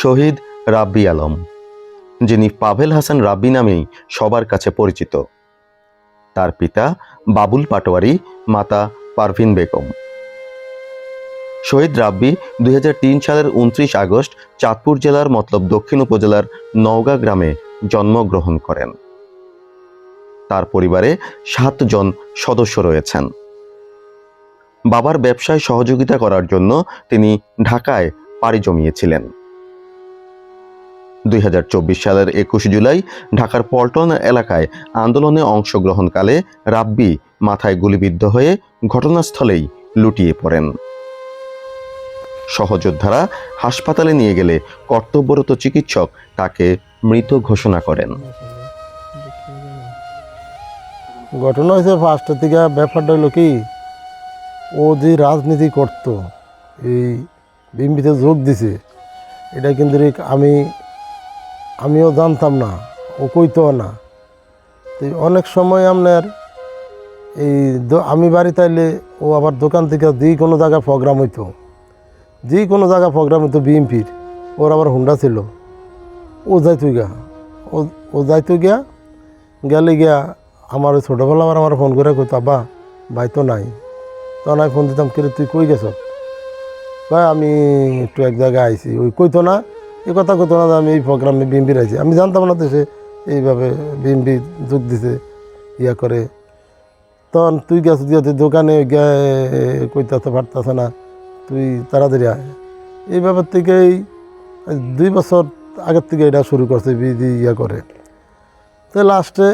শহীদ রাব্বি আলম, যিনি পাভেল হাসান রাব্বি নামেই সবার কাছে পরিচিত। তার পিতা বাবুল পাটোয়ারি, মাতা পারভিন বেগম। শহীদ রাব্বি দুই হাজার তিন সালের উনত্রিশ আগস্ট চাঁদপুর জেলার মতলব দক্ষিণ উপজেলার নওগাঁ গ্রামে জন্মগ্রহণ করেন। তার পরিবারে সাতজন সদস্য রয়েছেন। বাবার ব্যবসায় সহযোগিতা করার জন্য তিনি ঢাকায় পাড়ি জমিয়েছিলেন। দুই হাজার চব্বিশ সালের একুশ জুলাই ঢাকার পল্টন এলাকায় আন্দোলনে অংশগ্রহণকালে রাব্বি মাথায় গুলিবিদ্ধ হয়ে ঘটনাস্থলেই লুটিয়ে পড়েন। সহযোদ্ধারা হাসপাতালে নিয়ে গেলে কর্তব্যরত চিকিৎসক তাকে মৃত ঘোষণা করেন। ঘটনা হয়েছে ফার্স্টের থেকে ব্যাপারটা হলো কি, ও যে রাজনীতি করত, এই বিম্বিতে যোগ দিছে, এটা কিন্তু আমি আমিও জানতাম না, ও কইতো না। তো অনেক সময় আপনার এই আমি বাড়িতে আইলে ও আবার দোকান থেকে যে কোনো জায়গায় প্রোগ্রাম হইতো। যে কোনো জায়গায় প্রোগ্রাম হইতো বিএমপির ওর আবার হুন্ডা ছিল। ও যাইতো গা ও ও যাইতো গিয়া, গেলে গিয়া আমার ওই ছোটোবেলা আবার আমার ফোন করে কইতো, আব্বা, ভাই তো নাই। তখন আমি ফোন দিতাম, কিরে, তুই কই গেছ ভাই, আমি একটু এক জায়গায় আইছি। ওই কইতো না এই কথা কইতো না আমি এই প্রোগ্রামে বিএমপির আইছি আমি জানতাম না তো সে এইভাবে বিএমপি যোগ দিছে, ইয়া করে। তখন তুই গেছ তুই দোকানে গিয়ে কইতে পারতাছ না, তুই তাড়াতাড়ি আয়। এই ব্যাপার থেকেই দুই বছর আগের থেকে এটা শুরু করছে বিধি ইয়া করে। তো লাস্টে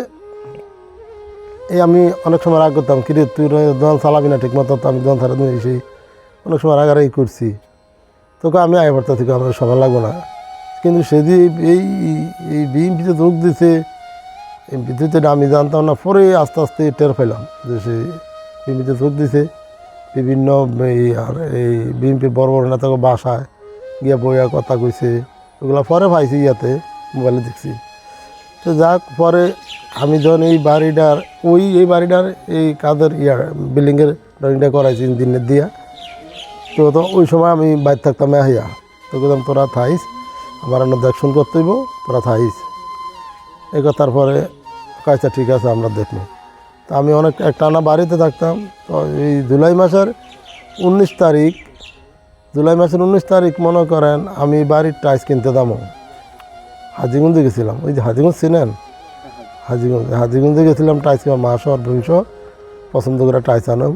এই আমি অনেক সময় রাগ করতাম, কিরে, তুই দোকান চালাবি না ঠিক মতো তো আমি দোকান ছাড়া সেই অনেক সময় রাগারাগি করছি। তোকে আমি আয় পড়তে থেকে আমার সময় লাগবো না। কিন্তু সেদিন এই এই বিএমপিতে যোগ দিছে বিদ্যুতের আমি জানতাম না, পরে আস্তে আস্তে টের পেলাম যে সে বিএমপিতে যোগ দিছে। বিভিন্ন এই আর এই বিএমপির বড় বড় নেতাকে বাসায় গিয়া বইয়া কথা কইছে, ওগুলো পরে পাইছি ইয়াতে, মোবাইলে দেখছি। তো যাক, পরে আমি যখন এই বাড়িটার, ওই এই বাড়িটার এই কাদের ইয়ার বিল্ডিংয়ের ড্রয়িংটা করাইছি ইঞ্জিনের দিয়া, তো তো ওই সময় আমি বাইর থাকতাম হইয়া। তো বললাম তোরা থাইস আমার দেখশন করতে হইব তোরা থাইস এই কথার পরে কাজটা ঠিক আছে, আমরা দেখব। তা আমি অনেক, একটানা বাড়িতে থাকতাম, তো এই জুলাই মাসের উনিশ তারিখ, জুলাই মাসের উনিশ তারিখ মনে করেন আমি বাড়ির টাইস কিনতে দামো হাজিগুঞ্জে গেছিলাম। ওই যে হাজিগুঞ্জ চিনেন? হাজিগঞ্জ, হাজিগঞ্জে গেছিলাম টাইস কিনা মাস আর বিংশ পছন্দ করে টাইস আনাম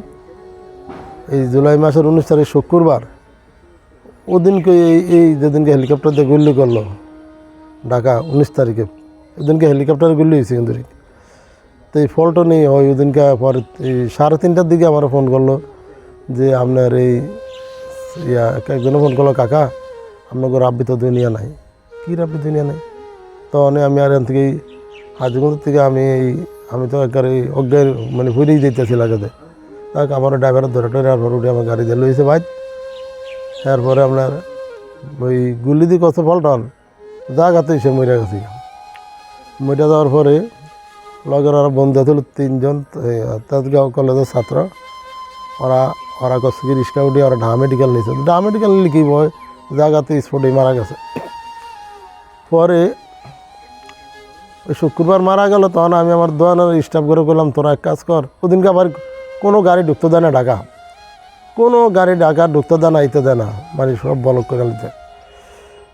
এই জুলাই মাসের উনিশ তারিখ শুক্রবার ওদিনকে এই এই যেদিনকে হেলিকপ্টার দিয়ে গুল্লি করল, ঢাকা উনিশ তারিখে, ওদিনকে হেলিকপ্টার গুল্লি হয়েছে কিন্তু তো এই ফলটা নেই হয়, ওদিনকে পরে এই সাড়ে তিনটার দিকে আমার ফোন করল যে আপনার এই ইয়া একজনে ফোন করল, কাকা, আপনাকে রাব্বি তো দুনিয়া নাই। কী রাব্বি দুনিয়া নাই? তখন আমি আর এখান থেকে হাজিগঞ্জ থেকে আমি এই, আমি তো একেবারে অজ্ঞান মানে ঘুরেই যেতেছি লাগাতে। তাক আমার ড্রাইভারের ধরে টরে আর উঠে আমার গাড়ি দিয়ে লইছে বাইক এরপরে আপনার ওই গুলি দিয়ে কত ফলটন জায়গাতেই সে মরে গেছে। মরে যাওয়ার পরে লগের আর বন্ধু ছিল তিনজন তেজগাঁও কলেজের ছাত্র। ওরা ওরা করছে কি রিক্সা উঠে ওরা ঢা মেডিকেল নিয়েছে ঢা মেডিকেল নিলে কী হয় জায়গাতে স্পটেই মারা গেছে। পরে ওই শুক্রবার মারা গেল, তখন আমি আমার দোকানের স্টাফ করে করলাম তোরা এক কাজ কর, ওদিনকে আবার কোনো গাড়ি ঢুকতে দেয় না ঢাকা। কোনো গাড়ি ডাকা ঢুকতে দেয় না, আইতে দেয় না মানে সব বলক করে গেলিতে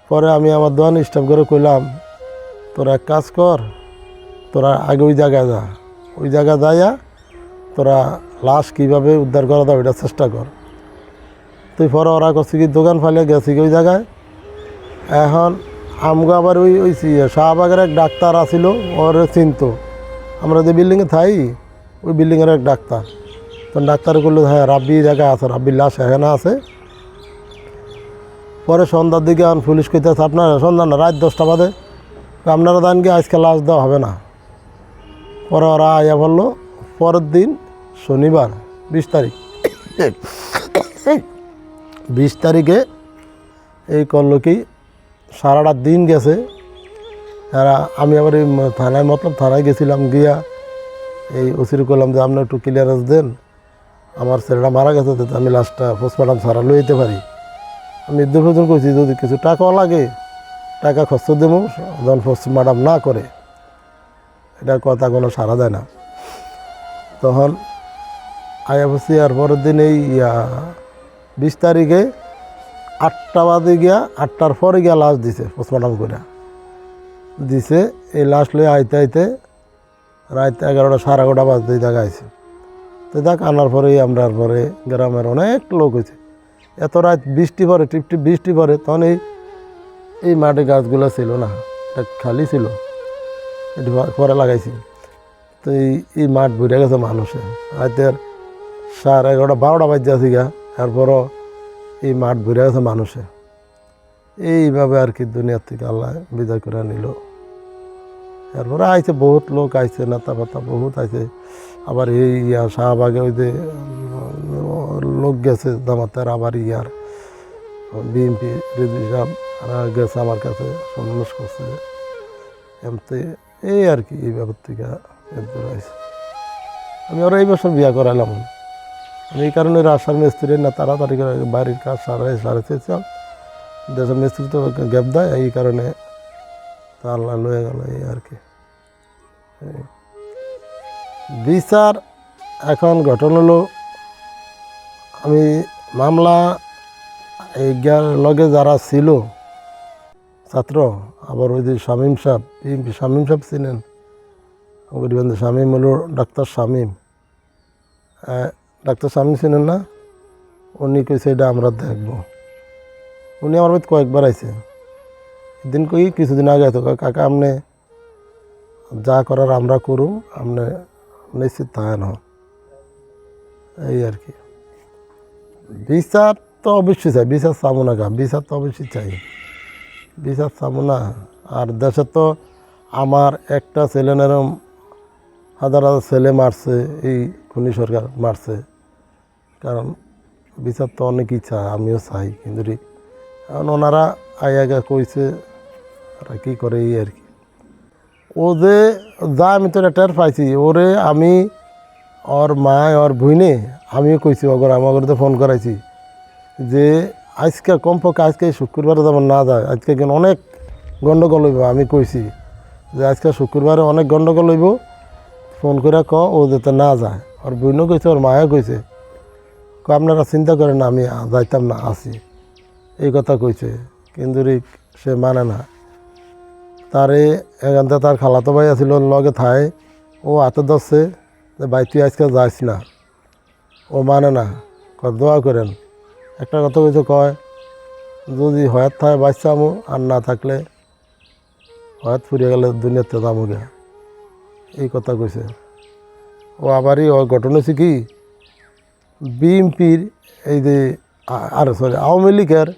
পরে আমি আমার দোকানে স্টাফ করে কইলাম, তোরা এক কাজ কর, তোরা আগে ওই জায়গায় যা। ওই জায়গায় যাইয়া তোরা লাশ কীভাবে উদ্ধার করা দাও এটা চেষ্টা কর। তুই পরে ওরা করছি কি, দোকান ফালিয়ে গেছি ওই জায়গায়? এখন আমগো আবার ওই ওই সি- শাহবাগের এক ডাক্তার আসিল ওর চিনত। আমরা যে বিল্ডিংয়ে থাই, ওই বিল্ডিংয়ের এক ডাক্তার। ডাক্তার করল হ্যাঁ রাব্বি জায়গায় আছে, রাব্বির লাশ এখানে আছে। পরে সন্ধ্যার দিকে এখন পুলিশ কইতেছে, আপনার সন্ধ্যা না, রাত দশটা বাদে আপনারা দেন কি আজকে লাশ দেওয়া হবে না। পরে ওরা আয়া বলল, পরের দিন শনিবার, বিশ তারিখ। বিশ তারিখে এই করল কি, সারাটা দিন গেছে। এরা, আমি আবার এই থানায়, মতলব থানায় গেছিলাম গিয়া, এই ওসির করলাম যে, আপনি একটু ক্লিয়ারেন্স দেন। আমার ছেলেটা মারা গেছে, তো আমি লাস্টটা পোস্টমর্টম ছাড়া লই যেতে পারি। আমি দুর্ভোজন করছি যদি কিছু টাকাও লাগে, টাকা খরচ দেবো যখন পোস্টমর্টম না করে। এটা কথা কোনো সারা দেয় না। তখন আয়া বসি আর পরের দিন এই বিশ তারিখে আটটা বাজে গিয়া, আটটার পরে গিয়া লাশ দিছে পোস্টমর্টম করে দিছে, এই লাশ লয়ে আইতে আইতে রাত এগারোটা, সাড়ে এগারোটা বাজতে দেখা আইছে তো দেখ আনার পরেই আমরার পরে গ্রামের অনেক লোক হয়েছে। এত রাত বৃষ্টি পরে টিপ টিপ বৃষ্টি পরে তখন এই এই মাঠে গাছগুলো ছিল না, এটা খালি ছিল। একটু পরে লাগাইছি। তো এই এই মাঠ ভরে গেছে মানুষে রাতের সাড়ে এগারোটা, বারোটা বাজে আছে গা তারপরও এই মাঠ ভরে গেছে মানুষে এইভাবে আর কি দুনিয়ার থেকে আল্লাহ বিদায় করে নিল। তারপরে আইছে, বহুত লোক আইছে নেতা ফাতা বহুত আইছে। আবার এই ইয়া শাহবাগে ওই যে, লোক গেছে জামাতের, আবার ইয়ার বিএনপি রেজু সাহেব গেছে আমার কাছে সন্ন্যাস করছে। এমতে এই আর কি, এই ব্যাপার থেকে এরপর আইছে। আমি ওরা এই বছর বিয়া করালাম আমি এই কারণে রাস্তার মিস্ত্রি, না তাড়াতাড়ি বাড়ির কাজ সারাই সারাইতেছিলাম দেশের মিস্ত্রি তো গ্যাপ দেয়, এই কারণে আল্লাহ লয়ে গেল এই আর কি। বিচার এখন গঠন হলো, আমি মামলা, এই লগে যারা ছিল, ছাত্র, আবার ওই যে শামীম সাহেব শামীম সাহেব ছিলেন, গরিবন্ধু শামীম হলো ডাক্তার শামীম। ডাক্তার শামীম ছিলেন না, উনি কইছে এটা আমরা দেখব। উনি আমার কয়েকবার আইছে। দিন কই, কিছুদিন আগে তো কাকা আপনি যা করার আমরা করুম আপনি নিশ্চিত থাকেন হন এই আর কি। বিচার তো অবশ্যই চাই, বিচার চাবো না গা বিচার তো অবশ্যই চাই। বিচার চাবো না। আর দেশে তো আমার একটা ছেলে এরম হাজার হাজার ছেলে মারছে, এই খুনি সরকার মারছে। কারণ বিচার তো অনেকই চায় আমিও চাই। কিন্তু এখন ওনারা আয়াগা কইছে ওরা কী করে এই আর কি? ও যে যা আমি তো টের পাইছি, ওরে আমি ওর মা ওর ভুইনে, আমিও কইছি ওগর আমাকে ফোন করাইছি যে আজকে কমপক্ষে আজকে শুক্রবারে যেমন না যায়, আজকে কিন্তু অনেক গণ্ডগোল হইব। আমি কইছি যে, আজকে শুক্রবারে অনেক গণ্ডগোল হইব, ফোন করে ক ও যাতে না যায়। ওর বইনও কইছে, ওর মায়া কইছে। ক আপনারা চিন্তা করেন আমি যাইতাম না, আসি। এই কথা কইছে। কিন্তু সে মানে না। তারে এখান থেকে তার খালাতো ভাই আছিল লগে থায়। ও হাতে ধরছে যে, ভাই, তুই আজকে যাইস না। ও মানে না দোয়া করেন। একটা কথা কইছে কয়, যদি হয়াত থাকে বাচ্চা আমু আর না থাকলে হয়াত ফুরিয়ে গেলে দুনিয়াতে যাব গে। এই কথা কইছে। ও আবারই ও ঘটনা হচ্ছে কি বিএমপির এই যে আর সরি আওয়ামী লীগের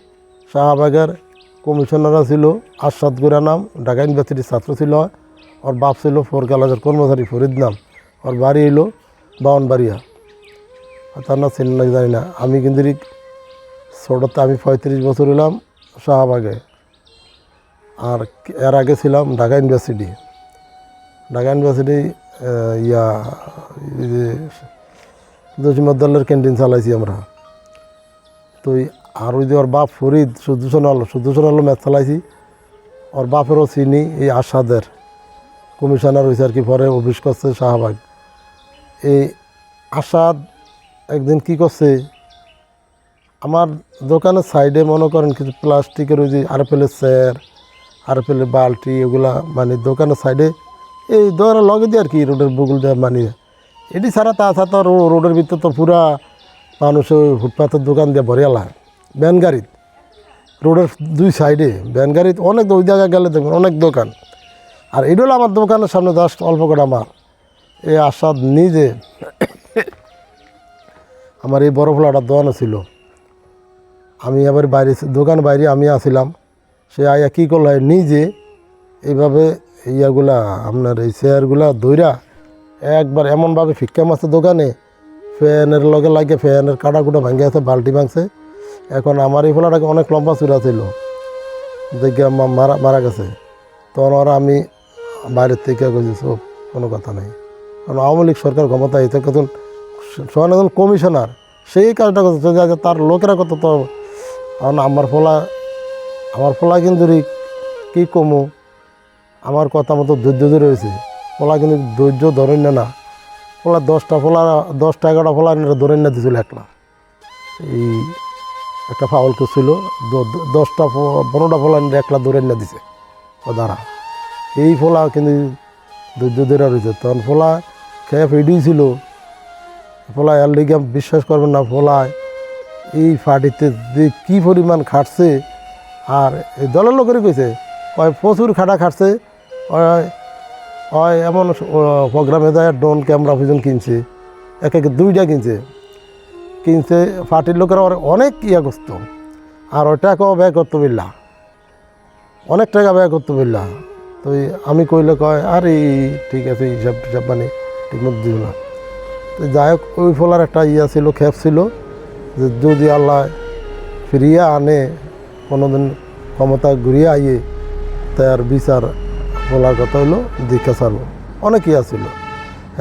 শাহবাগের কমিশনাররা ছিল আশাদ গুরা নাম, ঢাকা ইউনিভার্সিটির ছাত্র ছিল। ওর বাপ ছিল ফোর কলেজের কর্মচারী, ফরিদ নাম। ওর বাড়ি এলো বাউনবাড়িয়া। তার না ছিল নাকি জানি না। আমি কিন্তু ছোটোতে আমি পঁয়ত্রিশ বছর হলাম শাহবাগে। আর এর আগে ছিলাম ঢাকা ইউনিভার্সিটি। ঢাকা ইউনিভার্সিটি ইয়া যে ক্যান্টিন চালাইছি আমরা। তো আর ওই যে ওর বাপ ফরিদ সুদূষণ আলো সুদূষণ আলো ম্যাচ চালাইছি। ওর বাপেরও চিনি এই আশাদের কমিশনার হয়েছে আর কি, পরে অফিস করছে শাহবাগ। এই আসাদ একদিন কি করছে? আমার দোকানের সাইডে মনে করেন কিছু প্লাস্টিকের ওই যে আরপেলের চেয়ার আরপেলের বালতি এগুলা মানে দোকানের সাইডে এই দোকানের লগে দিয়ে আর কি রোডের বগুল দিয়ে মানে। এটি ছাড়া তাছাড়া তো রোডের ভিতর তো পুরা মানুষ ওই ফুটপাথের দোকান দিয়ে ভ্যান গাড়িত। রোডের দুই সাইডে ভ্যান গাড়িত, অনেক ওই জায়গায় গেলে দেখবেন অনেক দোকান। আর এটা হলো আমার দোকানের সামনে জাস্ট অল্প করে আমার এই আসাদ নিজে আমার এই বড় ফোলাটা দোকানও ছিল। আমি আবার বাইরে, দোকান বাইরে আমি আসিলাম। সে আয়া কী করল, নিজে এইভাবে ইয়াগুলা, আপনার এই চেয়ারগুলা দইরা একবার এমনভাবে ফিক্কা মাছে দোকানে। ফ্যানের লগে লাগে ফ্যানের কাটা কুটা ভাঙে আছে, বালতি ভাঙছে। এখন আমার এই ফোলাটাকে অনেক লম্বা চূড়া ছিল। দেখে মারা মারা গেছে। তখন ওরা আমি বাইরের থেকে কইছি সব কোনো কথা নেই। কারণ আওয়ামী লীগ সরকার ক্ষমতা এতে কত সমান একজন কমিশনার, সেই কাজটা করছে। যে তার লোকেরা কত তো কারণ আমার ফলা আমার ফলা কিন্তু কি কমু? আমার কথা মতো ধৈর্য ধরে রয়েছে। ফলা কিন্তু ধৈর্য ধরেন না। না ফলা দশটা ফলা দশটা এগারোটা ফলা ধরেন না, দিছিল একলা। এই একটা ফাউল করছিল দশটা পনেরোটা ফলা একলা ধরেন না দিছে দ্বারা। এই ফলা কিন্তু ধৈর্য ধরে রয়েছে তখন ফলা খেয়ে ফেডিও ছিল। ফলা লিগে বিশ্বাস করবেন না ফলায় এই ফাটিতে যে কী পরিমাণ খাটছে, আর এই দলের লোকেরই কইছে হয় প্রচুর খাটা খাটছে হয় এমন প্রোগ্রামে যায় ড্রোন ক্যামেরা পর্যন্ত কিনছে, এক এক দুইটা কিনছে। কিনছে পার্টির লোকেরা অনেক ইয়া করতো। আর ওই টাকাও ব্যয় করতে পারলা অনেক টাকা ব্যয় করতে পারলা তো আমি কইলে কয়, আর, ঠিক আছে, হিসাব টিসাব মানে ঠিক মতো দিব না। তো যাই হোক, ওই ফলার একটা ইয়া ছিল, খেপ ছিল, যে যদি আল্লাহ ফিরিয়ে আনে, কোনোদিন ক্ষমতা ঘুরিয়ে আইয়ে তার বিচার বলার কথা হইল, দীক্ষা ছাড়বো। অনেক ইয়া ছিল।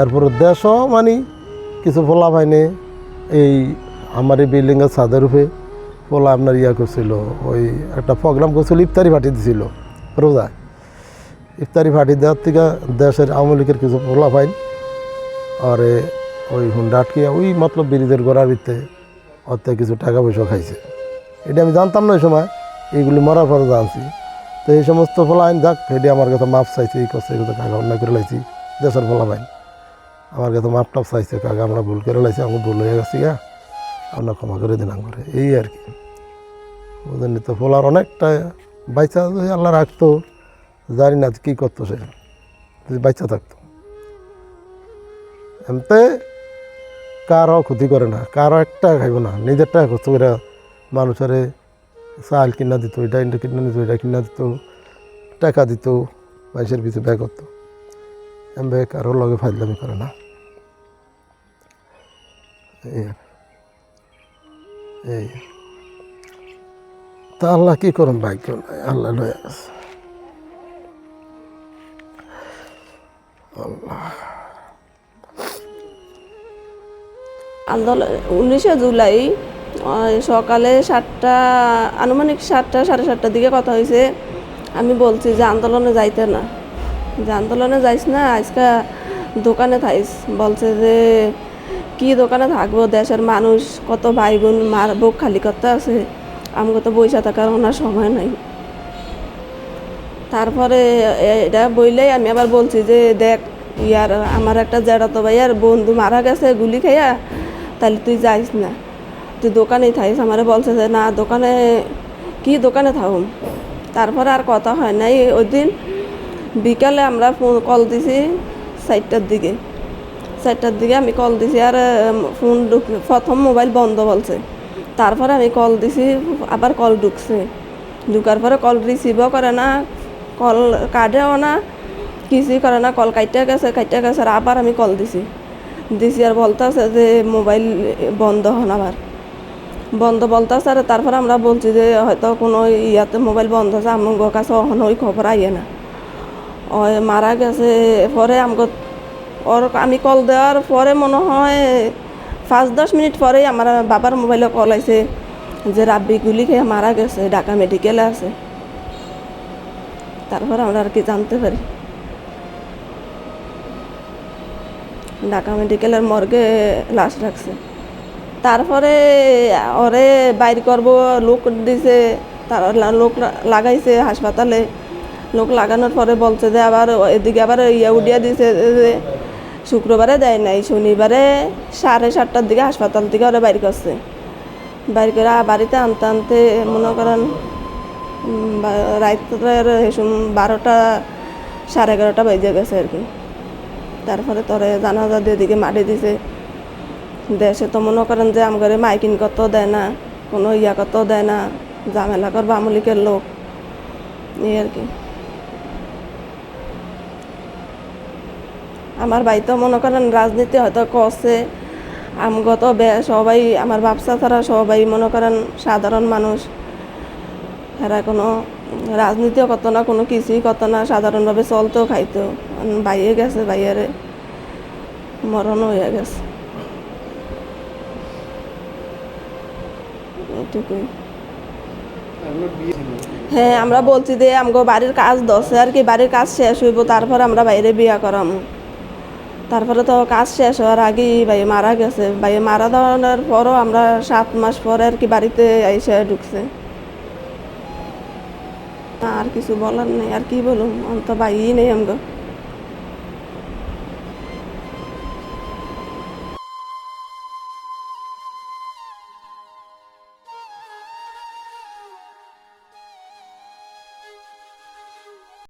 এরপরে দেশও মানে কিছু ফলা পাইনি এই আমার এই বিল্ডিংয়ের ছাদের উপরে ফলা আপনার ইয়া করছিল, ওই একটা প্রোগ্রাম করছিল, ইফতারি পাঠিয়ে দিছিল রোজায় ইফতারি পাঠিয়ে দেওয়ার থেকে দেশের আওয়ামী লীগের কিছু ফলা পাইন আর ওই হুন্ডা আটকিয়া ওই মতলব ব্রিজের গোড়ার ভিতরে অর্থে কিছু টাকা পয়সা খাইছে। এটা আমি জানতাম না ওই সময় এইগুলি মরার পরে জানছি। তো এই সমস্ত ফলাইন যাক, এটি আমার কাছে মাফ চাইছে, এই এই কথা কাকা অন্যায় করে লাইছি, দেশের ফলাবাইন আমার কাছে মাপ টাপ চাইছে কাকা আমরা ভুল করে লাইছি আমি ভুল হয়ে গেছি গা। আপনার ক্ষমা করে দিলাম করে এই আর কি। বুঝলেন তো? ফলার অনেকটা বাইচা যদি আল্লাহ রাখতো। জানি না কী করতো সে। যদি বাচ্চা থাকতো। এমতে কারও ক্ষতি করে না, কারও একটা খাইব না নিজেরটা কষ্ট করে মানুষের চাল কিনা দিত, এটা কিনা দিত এটা কিনা দিত, টাকা দিত মানুষের পিছু ব্যয় করতো। এমবে কারোর লগে ফাইজলামি করে না। এই তা আল্লাহ কি করুন ভাগ্য? নাই আল্লাহ। লয়ে আন্দোলন উনিশে জুলাই সকালে সাতটা, আনুমানিক সাতটা, সাড়ে সাতটার দিকে কথা হয়েছে। আমি বলছি যে আন্দোলনে যাইতে না। যে আন্দোলনে যাইস না, আজকে দোকানে থাইস। বলছে যে, কি দোকানে থাকব? দেশের মানুষ কত ভাই বোন মার বুক খালি করতে আছে। আমাকে তো বইসা থাকার ওনার সময় নাই। তারপরে এটা বইলেই আমি আবার বলছি যে, দেখ, ইয়ার আমার একটা জেঠাতো ভাইয়ার বন্ধু মারা গেছে গুলি খাইয়া তাহলে তুই যাইস না। তুই দোকানেই থাকিস আমারে বলছে যে, না, দোকানে, কি দোকানে থাকুম? তারপরে আর কথা হয় নাই। ওই দিন বিকালে আমরা ফোন কল দিছি চারটার দিকে। চারটার দিকে আমি কল দিছি আর ফোন প্রথম মোবাইল বন্ধ বলছে। তারপরে আমি কল দিছি, আবার কল ঢুকছে। ঢুকার পরে কল রিসিভও করে না, কল কাটেও না, কিছুই করে না, কল কাইটে গেছে কাইটে গেছে, আর আবার আমি কল দিছি। দিছি আর বলতেছে যে মোবাইল বন্ধ হন আবার। বন্ধ বলতেছে আর তারপরে আমরা বলছি যে হয়তো কোনো ইয়াতে মোবাইল বন্ধ আছে আমার কাছে ওই খবর আইয়ে না। মারা গেছে, পরে আমাকে ওর আমি কল দেওয়ার পরে মনে হয় পাঁচ, দশ মিনিট পরেই আমার বাবার মোবাইলে কল আইছে যে, রাব্বি গুলি খেয়ে মারা গেছে, ঢাকা মেডিকেলে আছে। তারপর আমরা আর কি জানতে পারি। ঢাকা মেডিকেলের মর্গে লাশ রাখছে। তারপরে ওরে বাইর করব, লোক দিছে, তার লোক লাগাইছে হাসপাতালে। লোক লাগানোর পরে বলছে যে আবার এদিকে আবার ইয়ে উঠিয়ে দিছে যে শুক্রবারে দেয় নাই, শনিবারে সাড়ে সাতটার দিকে হাসপাতাল থেকে ওরা বাইর করছে। বাইর করে বাড়িতে আনতে আনতে মনে করেন রাত্রের বারোটা, সাড়ে এগারোটা বেজে গেছে আর কি। তারপরে তোরে জানাজা দিয়ে দিকে মাটি দিছে। দেশে তো মনে করেন যে আমার মাইকিন কত দেয় না, কোনো ইয়া কত দেয় না, ঝামেলা করব আমলিকের লোক। এই আর কি। আমার ভাই তো মনে করেন রাজনীতি হয়তো করছে আমগত সবাই আমার ব্যবসা ছাড়া সবাই মনে করেন সাধারণ মানুষ। এরা কোনো রাজনীতিও করতো না কোনো কিছুই করতো না সাধারণভাবে চলতেও খাইতো। বাইয়ে গেছে বাইয়ারে মরণ হয়ে গেছে। এটুকুই। হ্যাঁ আমরা বলছি যে আমগো বাড়ির কাজ দশে আর কি বাড়ির কাজ শেষ হইব তারপর আমরা বাইরে বিয়া করামু। তারপরে তো কাজ শেষ হওয়ার আগেই ভাই মারা গেছে। ভাই মারা দেওয়ার পরও আমরা সাত মাস পরে আর কি বাড়িতে এসে ঢুকছে। আর কিছু বলার নেই, আর কি বলুন অন্ত বাইই নেই আমগো